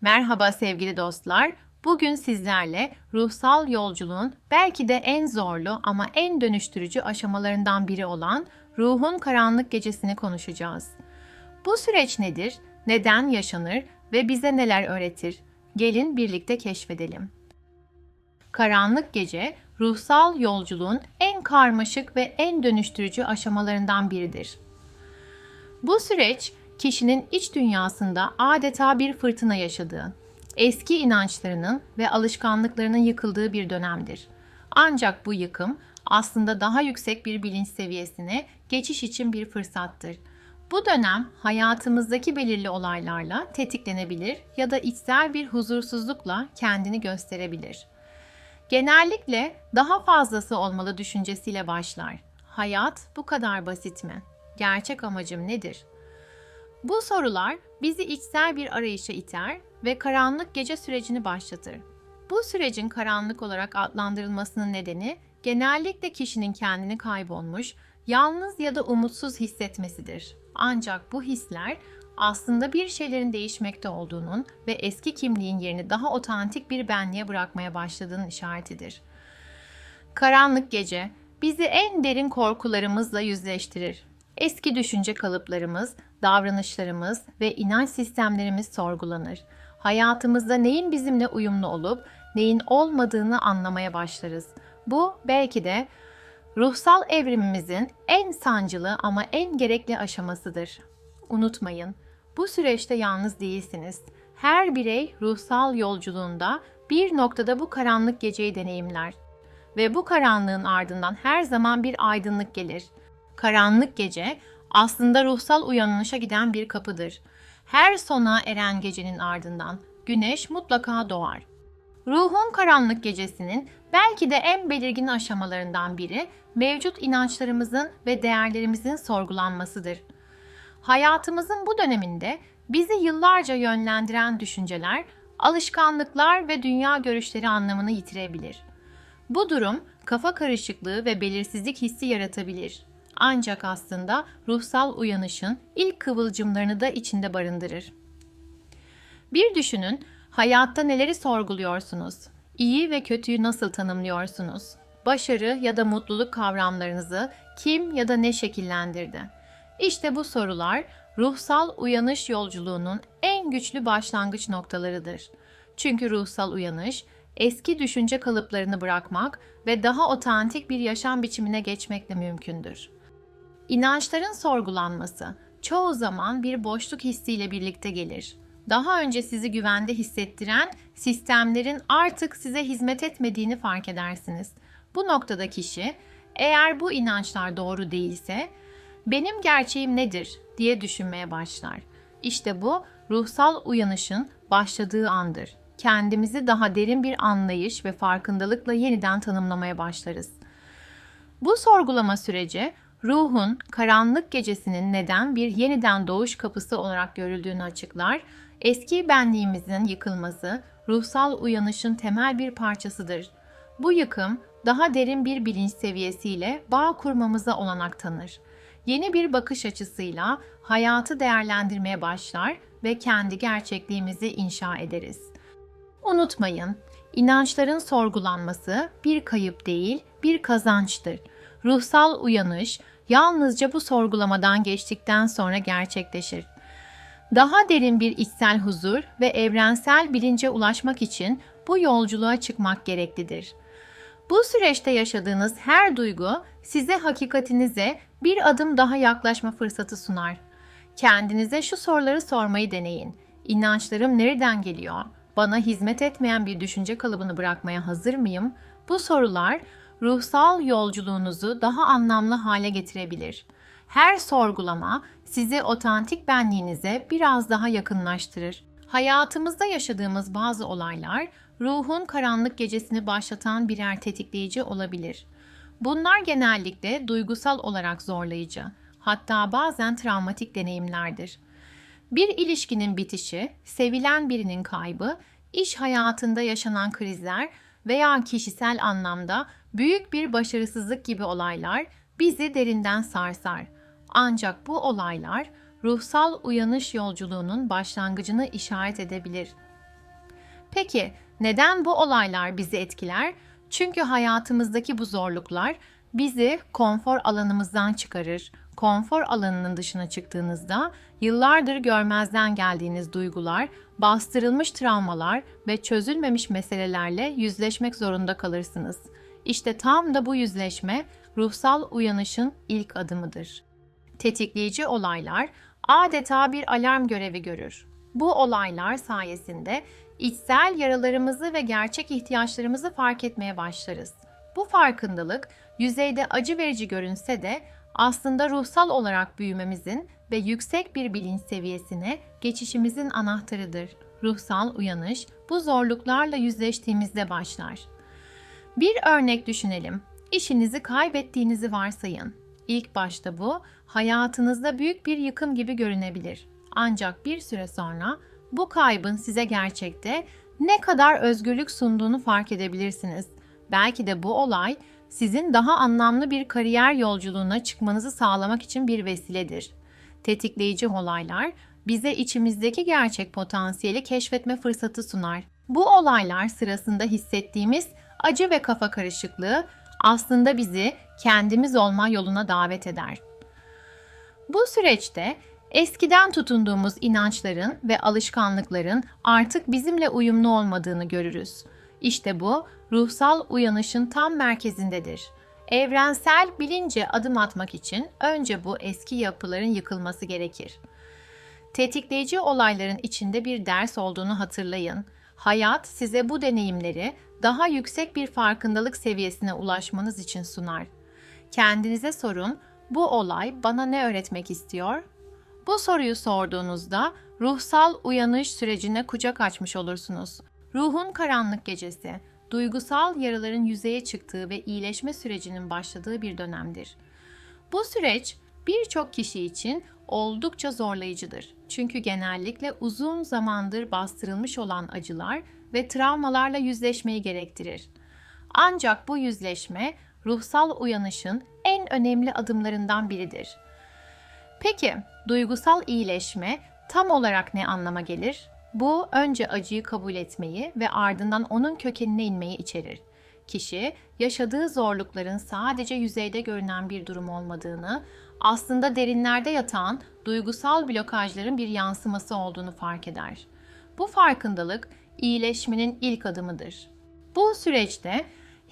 Merhaba sevgili dostlar. Bugün sizlerle ruhsal yolculuğun belki de en zorlu ama en dönüştürücü aşamalarından biri olan ruhun karanlık gecesini konuşacağız. Bu süreç nedir? Neden yaşanır ve bize neler öğretir? Gelin birlikte keşfedelim. Karanlık gece, ruhsal yolculuğun en karmaşık ve en dönüştürücü aşamalarından biridir. Bu süreç kişinin iç dünyasında adeta bir fırtına yaşadığı, eski inançlarının ve alışkanlıklarının yıkıldığı bir dönemdir. Ancak bu yıkım aslında daha yüksek bir bilinç seviyesine geçiş için bir fırsattır. Bu dönem hayatımızdaki belirli olaylarla tetiklenebilir ya da içsel bir huzursuzlukla kendini gösterebilir. Genellikle daha fazlası olmalı düşüncesiyle başlar. Hayat bu kadar basit mi? Gerçek amacım nedir? Bu sorular bizi içsel bir arayışa iter ve karanlık gece sürecini başlatır. Bu sürecin karanlık olarak adlandırılmasının nedeni genellikle kişinin kendini kaybolmuş, yalnız ya da umutsuz hissetmesidir. Ancak bu hisler aslında bir şeylerin değişmekte olduğunun ve eski kimliğin yerini daha otantik bir benliğe bırakmaya başladığının işaretidir. Karanlık gece bizi en derin korkularımızla yüzleştirir. Eski düşünce kalıplarımız, davranışlarımız ve inanç sistemlerimiz sorgulanır. Hayatımızda neyin bizimle uyumlu olup neyin olmadığını anlamaya başlarız. Bu belki de ruhsal evrimimizin en sancılı ama en gerekli aşamasıdır. Unutmayın, bu süreçte yalnız değilsiniz. Her birey ruhsal yolculuğunda bir noktada bu karanlık geceyi deneyimler. Ve bu karanlığın ardından her zaman bir aydınlık gelir. Karanlık gece aslında ruhsal uyanışa giden bir kapıdır. Her sona eren gecenin ardından güneş mutlaka doğar. Ruhun karanlık gecesinin belki de en belirgin aşamalarından biri mevcut inançlarımızın ve değerlerimizin sorgulanmasıdır. Hayatımızın bu döneminde bizi yıllarca yönlendiren düşünceler, alışkanlıklar ve dünya görüşleri anlamını yitirebilir. Bu durum kafa karışıklığı ve belirsizlik hissi yaratabilir. Ancak aslında ruhsal uyanışın ilk kıvılcımlarını da içinde barındırır. Bir düşünün, hayatta neleri sorguluyorsunuz? İyi ve kötüyü nasıl tanımlıyorsunuz? Başarı ya da mutluluk kavramlarınızı kim ya da ne şekillendirdi? İşte bu sorular ruhsal uyanış yolculuğunun en güçlü başlangıç noktalarıdır. Çünkü ruhsal uyanış eski düşünce kalıplarını bırakmak ve daha otantik bir yaşam biçimine geçmekle mümkündür. İnançların sorgulanması çoğu zaman bir boşluk hissiyle birlikte gelir. Daha önce sizi güvende hissettiren sistemlerin artık size hizmet etmediğini fark edersiniz. Bu noktada kişi eğer bu inançlar doğru değilse benim gerçeğim nedir diye düşünmeye başlar. İşte bu ruhsal uyanışın başladığı andır. Kendimizi daha derin bir anlayış ve farkındalıkla yeniden tanımlamaya başlarız. Bu sorgulama süreci ruhun karanlık gecesinin neden bir yeniden doğuş kapısı olarak görüldüğünü açıklar. Eski benliğimizin yıkılması ruhsal uyanışın temel bir parçasıdır. Bu yıkım daha derin bir bilinç seviyesiyle bağ kurmamıza olanak tanır. Yeni bir bakış açısıyla hayatı değerlendirmeye başlar ve kendi gerçekliğimizi inşa ederiz. Unutmayın, inançların sorgulanması bir kayıp değil, bir kazançtır. Ruhsal uyanış yalnızca bu sorgulamadan geçtikten sonra gerçekleşir. Daha derin bir içsel huzur ve evrensel bilince ulaşmak için bu yolculuğa çıkmak gereklidir. Bu süreçte yaşadığınız her duygu size hakikatinize bir adım daha yaklaşma fırsatı sunar. Kendinize şu soruları sormayı deneyin. İnançlarım nereden geliyor? Bana hizmet etmeyen bir düşünce kalıbını bırakmaya hazır mıyım? Bu sorular ruhsal yolculuğunuzu daha anlamlı hale getirebilir. Her sorgulama sizi otantik benliğinize biraz daha yakınlaştırır. Hayatımızda yaşadığımız bazı olaylar ruhun karanlık gecesini başlatan birer tetikleyici olabilir. Bunlar genellikle duygusal olarak zorlayıcı, hatta bazen travmatik deneyimlerdir. Bir ilişkinin bitişi, sevilen birinin kaybı, iş hayatında yaşanan krizler veya kişisel anlamda büyük bir başarısızlık gibi olaylar bizi derinden sarsar. Ancak bu olaylar ruhsal uyanış yolculuğunun başlangıcını işaret edebilir. Peki neden bu olaylar bizi etkiler? Çünkü hayatımızdaki bu zorluklar bizi konfor alanımızdan çıkarır. Konfor alanının dışına çıktığınızda yıllardır görmezden geldiğiniz duygular, bastırılmış travmalar ve çözülmemiş meselelerle yüzleşmek zorunda kalırsınız. İşte tam da bu yüzleşme ruhsal uyanışın ilk adımıdır. Tetikleyici olaylar adeta bir alarm görevi görür. Bu olaylar sayesinde içsel yaralarımızı ve gerçek ihtiyaçlarımızı fark etmeye başlarız. Bu farkındalık yüzeyde acı verici görünse de aslında ruhsal olarak büyümemizin ve yüksek bir bilinç seviyesine geçişimizin anahtarıdır. Ruhsal uyanış bu zorluklarla yüzleştiğimizde başlar. Bir örnek düşünelim. İşinizi kaybettiğinizi varsayın. İlk başta bu hayatınızda büyük bir yıkım gibi görünebilir. Ancak bir süre sonra bu kaybın size gerçekte ne kadar özgürlük sunduğunu fark edebilirsiniz. Belki de bu olay sizin daha anlamlı bir kariyer yolculuğuna çıkmanızı sağlamak için bir vesiledir. Tetikleyici olaylar bize içimizdeki gerçek potansiyeli keşfetme fırsatı sunar. Bu olaylar sırasında hissettiğimiz acı ve kafa karışıklığı aslında bizi kendimiz olma yoluna davet eder. Bu süreçte eskiden tutunduğumuz inançların ve alışkanlıkların artık bizimle uyumlu olmadığını görürüz. İşte bu ruhsal uyanışın tam merkezindedir. Evrensel bilince adım atmak için önce bu eski yapıların yıkılması gerekir. Tetikleyici olayların içinde bir ders olduğunu hatırlayın. Hayat size bu deneyimleri daha yüksek bir farkındalık seviyesine ulaşmanız için sunar. Kendinize sorun, bu olay bana ne öğretmek istiyor? Bu soruyu sorduğunuzda ruhsal uyanış sürecine kucak açmış olursunuz. Ruhun karanlık gecesi, duygusal yaraların yüzeye çıktığı ve iyileşme sürecinin başladığı bir dönemdir. Bu süreç birçok kişi için oldukça zorlayıcıdır. Çünkü genellikle uzun zamandır bastırılmış olan acılar ve travmalarla yüzleşmeyi gerektirir. Ancak bu yüzleşme ruhsal uyanışın en önemli adımlarından biridir. Peki, duygusal iyileşme tam olarak ne anlama gelir? Bu önce acıyı kabul etmeyi ve ardından onun kökenine inmeyi içerir. Kişi yaşadığı zorlukların sadece yüzeyde görünen bir durum olmadığını, aslında derinlerde yatan duygusal blokajların bir yansıması olduğunu fark eder. Bu farkındalık iyileşmenin ilk adımıdır. Bu süreçte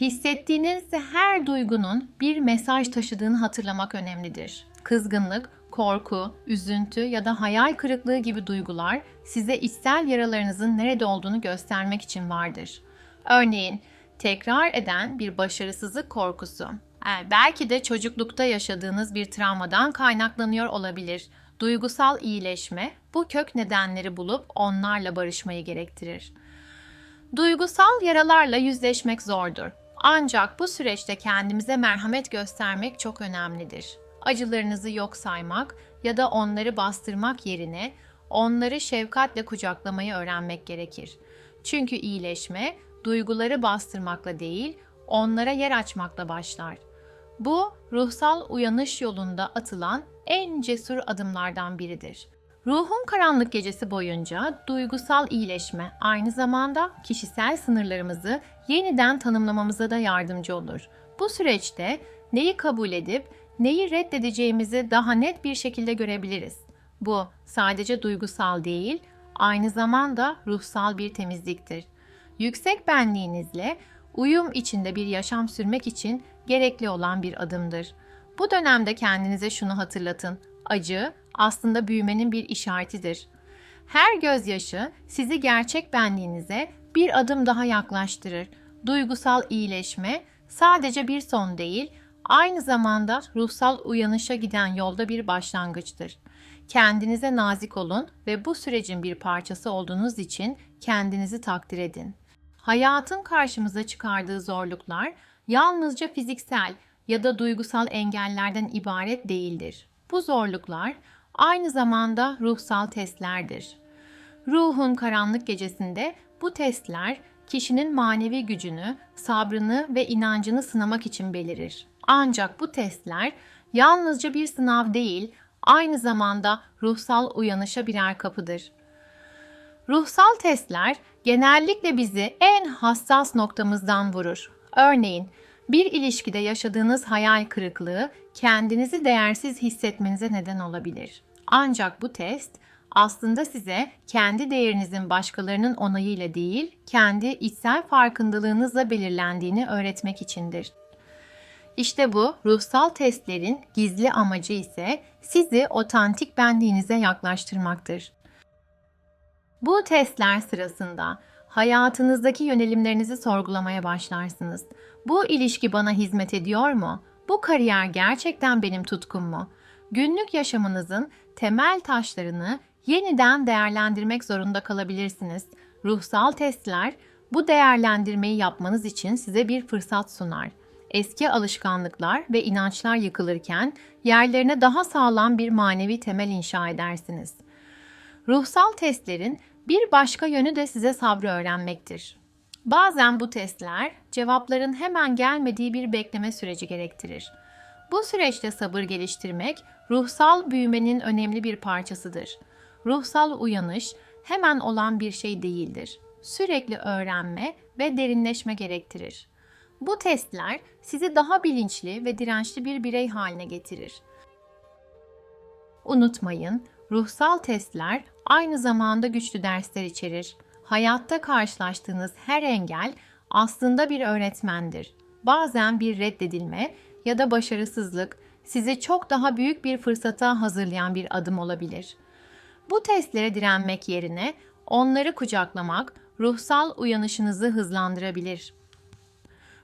hissettiğiniz her duygunun bir mesaj taşıdığını hatırlamak önemlidir. Kızgınlık, korku, üzüntü ya da hayal kırıklığı gibi duygular size içsel yaralarınızın nerede olduğunu göstermek için vardır. Örneğin tekrar eden bir başarısızlık korkusu. Yani belki de çocuklukta yaşadığınız bir travmadan kaynaklanıyor olabilir. Duygusal iyileşme bu kök nedenleri bulup onlarla barışmayı gerektirir. Duygusal yaralarla yüzleşmek zordur. Ancak bu süreçte kendimize merhamet göstermek çok önemlidir. Acılarınızı yok saymak ya da onları bastırmak yerine onları şefkatle kucaklamayı öğrenmek gerekir. Çünkü iyileşme duyguları bastırmakla değil, onlara yer açmakla başlar. Bu ruhsal uyanış yolunda atılan en cesur adımlardan biridir. Ruhun karanlık gecesi boyunca duygusal iyileşme aynı zamanda kişisel sınırlarımızı yeniden tanımlamamıza da yardımcı olur. Bu süreçte neyi kabul edip neyi reddedeceğimizi daha net bir şekilde görebiliriz. Bu sadece duygusal değil, aynı zamanda ruhsal bir temizliktir. Yüksek benliğinizle uyum içinde bir yaşam sürmek için gerekli olan bir adımdır. Bu dönemde kendinize şunu hatırlatın. Acı aslında büyümenin bir işaretidir. Her gözyaşı sizi gerçek benliğinize bir adım daha yaklaştırır. Duygusal iyileşme sadece bir son değil, aynı zamanda ruhsal uyanışa giden yolda bir başlangıçtır. Kendinize nazik olun ve bu sürecin bir parçası olduğunuz için kendinizi takdir edin. Hayatın karşımıza çıkardığı zorluklar yalnızca fiziksel ya da duygusal engellerden ibaret değildir. Bu zorluklar aynı zamanda ruhsal testlerdir. Ruhun karanlık gecesinde bu testler kişinin manevi gücünü, sabrını ve inancını sınamak için belirir. Ancak bu testler yalnızca bir sınav değil, aynı zamanda ruhsal uyanışa birer kapıdır. Ruhsal testler genellikle bizi en hassas noktamızdan vurur. Örneğin bir ilişkide yaşadığınız hayal kırıklığı kendinizi değersiz hissetmenize neden olabilir. Ancak bu test aslında size kendi değerinizin başkalarının onayıyla değil, kendi içsel farkındalığınızla belirlendiğini öğretmek içindir. İşte bu ruhsal testlerin gizli amacı ise sizi otantik benliğinize yaklaştırmaktır. Bu testler sırasında hayatınızdaki yönelimlerinizi sorgulamaya başlarsınız. Bu ilişki bana hizmet ediyor mu? Bu kariyer gerçekten benim tutkum mu? Günlük yaşamınızın temel taşlarını yeniden değerlendirmek zorunda kalabilirsiniz. Ruhsal testler bu değerlendirmeyi yapmanız için size bir fırsat sunar. Eski alışkanlıklar ve inançlar yıkılırken yerlerine daha sağlam bir manevi temel inşa edersiniz. Ruhsal testlerin bir başka yönü de size sabrı öğrenmektir. Bazen bu testler cevapların hemen gelmediği bir bekleme süreci gerektirir. Bu süreçte sabır geliştirmek ruhsal büyümenin önemli bir parçasıdır. Ruhsal uyanış hemen olan bir şey değildir. Sürekli öğrenme ve derinleşme gerektirir. Bu testler sizi daha bilinçli ve dirençli bir birey haline getirir. Unutmayın, ruhsal testler aynı zamanda güçlü dersler içerir. Hayatta karşılaştığınız her engel aslında bir öğretmendir. Bazen bir reddedilme ya da başarısızlık sizi çok daha büyük bir fırsata hazırlayan bir adım olabilir. Bu testlere direnmek yerine onları kucaklamak ruhsal uyanışınızı hızlandırabilir.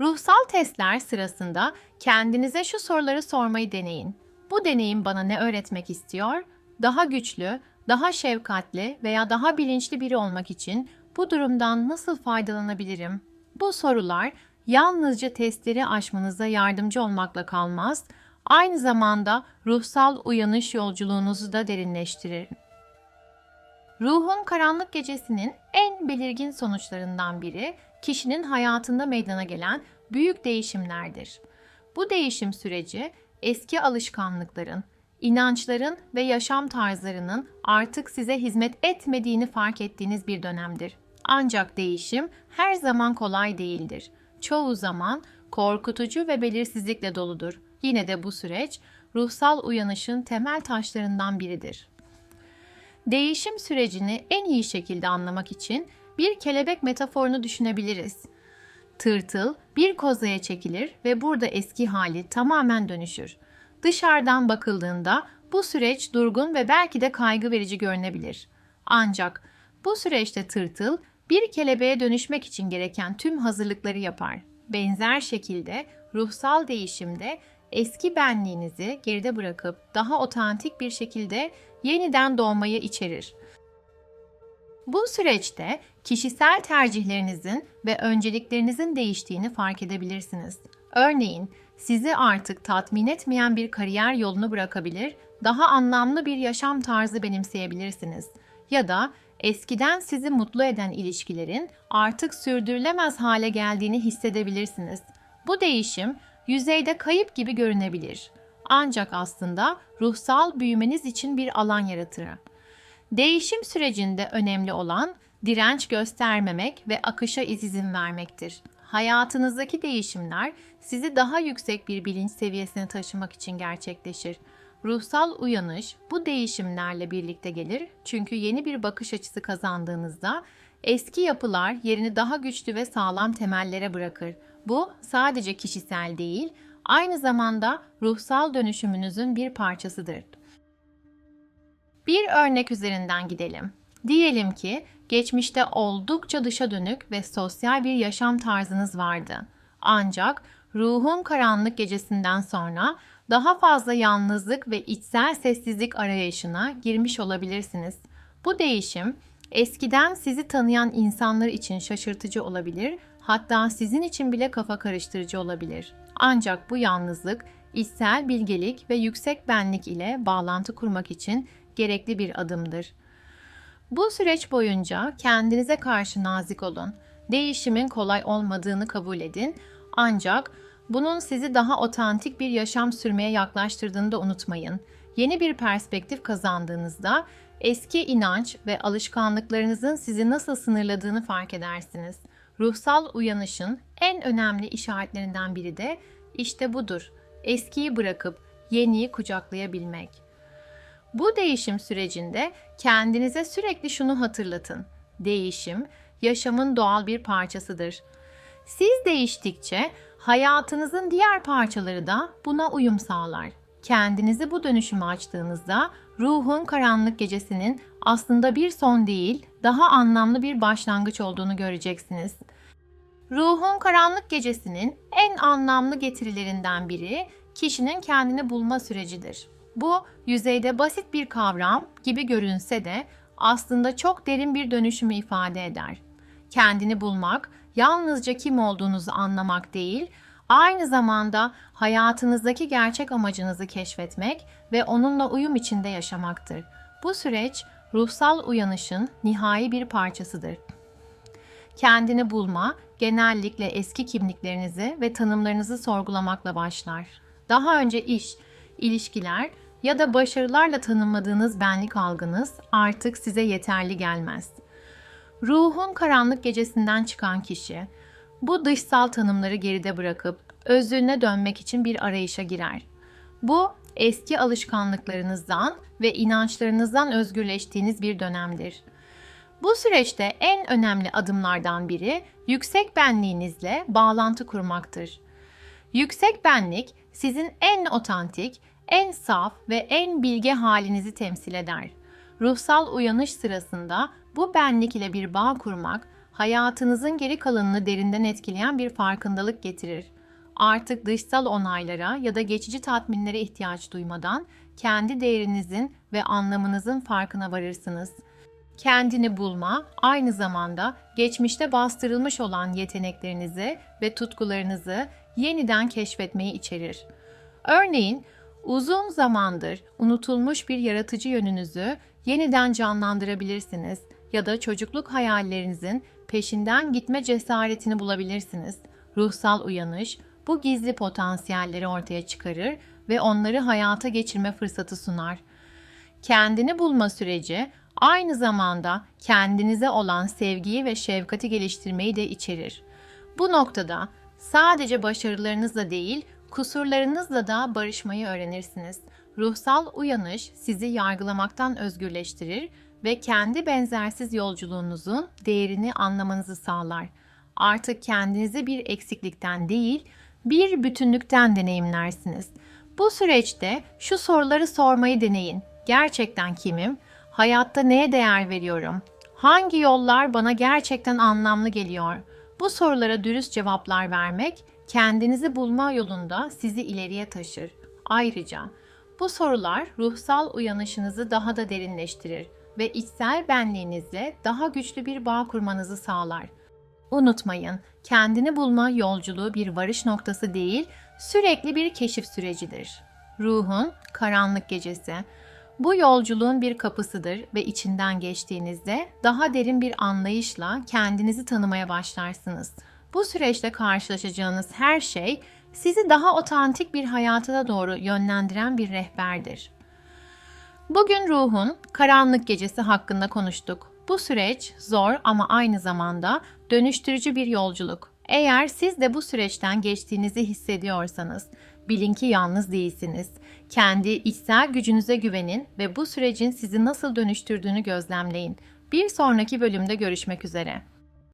Ruhsal testler sırasında kendinize şu soruları sormayı deneyin. Bu deneyim bana ne öğretmek istiyor? Daha güçlü, daha şefkatli veya daha bilinçli biri olmak için bu durumdan nasıl faydalanabilirim? Bu sorular yalnızca testleri aşmanıza yardımcı olmakla kalmaz, aynı zamanda ruhsal uyanış yolculuğunuzu da derinleştirir. Ruhun karanlık gecesinin en belirgin sonuçlarından biri kişinin hayatında meydana gelen büyük değişimlerdir. Bu değişim süreci eski alışkanlıkların, inançların ve yaşam tarzlarının artık size hizmet etmediğini fark ettiğiniz bir dönemdir. Ancak değişim her zaman kolay değildir. Çoğu zaman korkutucu ve belirsizlikle doludur. Yine de bu süreç ruhsal uyanışın temel taşlarından biridir. Değişim sürecini en iyi şekilde anlamak için bir kelebek metaforunu düşünebiliriz. Tırtıl bir kozaya çekilir ve burada eski hali tamamen dönüşür. Dışarıdan bakıldığında bu süreç durgun ve belki de kaygı verici görünebilir. Ancak bu süreçte tırtıl bir kelebeğe dönüşmek için gereken tüm hazırlıkları yapar. Benzer şekilde ruhsal değişimde eski benliğinizi geride bırakıp daha otantik bir şekilde yeniden doğmayı içerir. Bu süreçte kişisel tercihlerinizin ve önceliklerinizin değiştiğini fark edebilirsiniz. Örneğin sizi artık tatmin etmeyen bir kariyer yolunu bırakabilir, daha anlamlı bir yaşam tarzı benimseyebilirsiniz. Ya da eskiden sizi mutlu eden ilişkilerin artık sürdürülemez hale geldiğini hissedebilirsiniz. Bu değişim yüzeyde kayıp gibi görünebilir. Ancak aslında ruhsal büyümeniz için bir alan yaratır. Değişim sürecinde önemli olan direnç göstermemek ve akışa izin vermektir. Hayatınızdaki değişimler sizi daha yüksek bir bilinç seviyesine taşımak için gerçekleşir. Ruhsal uyanış bu değişimlerle birlikte gelir çünkü yeni bir bakış açısı kazandığınızda eski yapılar yerini daha güçlü ve sağlam temellere bırakır. Bu sadece kişisel değil, aynı zamanda ruhsal dönüşümünüzün bir parçasıdır. Bir örnek üzerinden gidelim. Diyelim ki geçmişte oldukça dışa dönük ve sosyal bir yaşam tarzınız vardı. Ancak ruhun karanlık gecesinden sonra daha fazla yalnızlık ve içsel sessizlik arayışına girmiş olabilirsiniz. Bu değişim eskiden sizi tanıyan insanlar için şaşırtıcı olabilir, hatta sizin için bile kafa karıştırıcı olabilir. Ancak bu yalnızlık içsel bilgelik ve yüksek benlik ile bağlantı kurmak için gerekli bir adımdır. Bu süreç boyunca kendinize karşı nazik olun. Değişimin kolay olmadığını kabul edin. Ancak bunun sizi daha otantik bir yaşam sürmeye yaklaştırdığını da unutmayın. Yeni bir perspektif kazandığınızda Eski inanç ve alışkanlıklarınızın sizi nasıl sınırladığını fark edersiniz. Ruhsal uyanışın en önemli işaretlerinden biri de işte budur. Eskiyi bırakıp yeniyi kucaklayabilmek. Bu değişim sürecinde kendinize sürekli şunu hatırlatın. Değişim yaşamın doğal bir parçasıdır. Siz değiştikçe hayatınızın diğer parçaları da buna uyum sağlar. Kendinizi bu dönüşüme açtığınızda ruhun karanlık gecesinin aslında bir son değil, daha anlamlı bir başlangıç olduğunu göreceksiniz. Ruhun karanlık gecesinin en anlamlı getirilerinden biri kişinin kendini bulma sürecidir. Bu yüzeyde basit bir kavram gibi görünse de aslında çok derin bir dönüşümü ifade eder. Kendini bulmak yalnızca kim olduğunuzu anlamak değil, aynı zamanda hayatınızdaki gerçek amacınızı keşfetmek ve onunla uyum içinde yaşamaktır. Bu süreç ruhsal uyanışın nihai bir parçasıdır. Kendini bulma genellikle eski kimliklerinizi ve tanımlarınızı sorgulamakla başlar. Daha önce iş, ilişkiler ya da başarılarla tanımladığınız benlik algınız artık size yeterli gelmez. Ruhun karanlık gecesinden çıkan kişi bu dışsal tanımları geride bırakıp özüne dönmek için bir arayışa girer. Bu eski alışkanlıklarınızdan ve inançlarınızdan özgürleştiğiniz bir dönemdir. Bu süreçte en önemli adımlardan biri yüksek benliğinizle bağlantı kurmaktır. Yüksek benlik sizin en otantik, en saf ve en bilge halinizi temsil eder. Ruhsal uyanış sırasında bu benlik ile bir bağ kurmak hayatınızın geri kalanını derinden etkileyen bir farkındalık getirir. Artık dışsal onaylara ya da geçici tatminlere ihtiyaç duymadan kendi değerinizin ve anlamınızın farkına varırsınız. Kendini bulma aynı zamanda geçmişte bastırılmış olan yeteneklerinizi ve tutkularınızı yeniden keşfetmeyi içerir. Örneğin uzun zamandır unutulmuş bir yaratıcı yönünüzü yeniden canlandırabilirsiniz ya da çocukluk hayallerinizin peşinden gitme cesaretini bulabilirsiniz. Ruhsal uyanış bu gizli potansiyelleri ortaya çıkarır ve onları hayata geçirme fırsatı sunar. Kendini bulma süreci aynı zamanda kendinize olan sevgiyi ve şefkati geliştirmeyi de içerir. Bu noktada sadece başarılarınızla değil, kusurlarınızla da barışmayı öğrenirsiniz. Ruhsal uyanış sizi yargılamaktan özgürleştirir ve kendi benzersiz yolculuğunuzun değerini anlamanızı sağlar. Artık kendinizi bir eksiklikten değil, bir bütünlükten deneyimlersiniz. Bu süreçte şu soruları sormayı deneyin. Gerçekten kimim? Hayatta neye değer veriyorum? Hangi yollar bana gerçekten anlamlı geliyor? Bu sorulara dürüst cevaplar vermek kendinizi bulma yolunda sizi ileriye taşır. Ayrıca bu sorular ruhsal uyanışınızı daha da derinleştirir ve içsel benliğinizle daha güçlü bir bağ kurmanızı sağlar. Unutmayın, kendini bulma yolculuğu bir varış noktası değil, sürekli bir keşif sürecidir. Ruhun karanlık gecesi. Bu yolculuğun bir kapısıdır ve içinden geçtiğinizde daha derin bir anlayışla kendinizi tanımaya başlarsınız. Bu süreçte karşılaşacağınız her şey sizi daha otantik bir hayata doğru yönlendiren bir rehberdir. Bugün ruhun karanlık gecesi hakkında konuştuk. Bu süreç zor ama aynı zamanda dönüştürücü bir yolculuk. Eğer siz de bu süreçten geçtiğinizi hissediyorsanız, bilin ki yalnız değilsiniz. Kendi içsel gücünüze güvenin ve bu sürecin sizi nasıl dönüştürdüğünü gözlemleyin. Bir sonraki bölümde görüşmek üzere.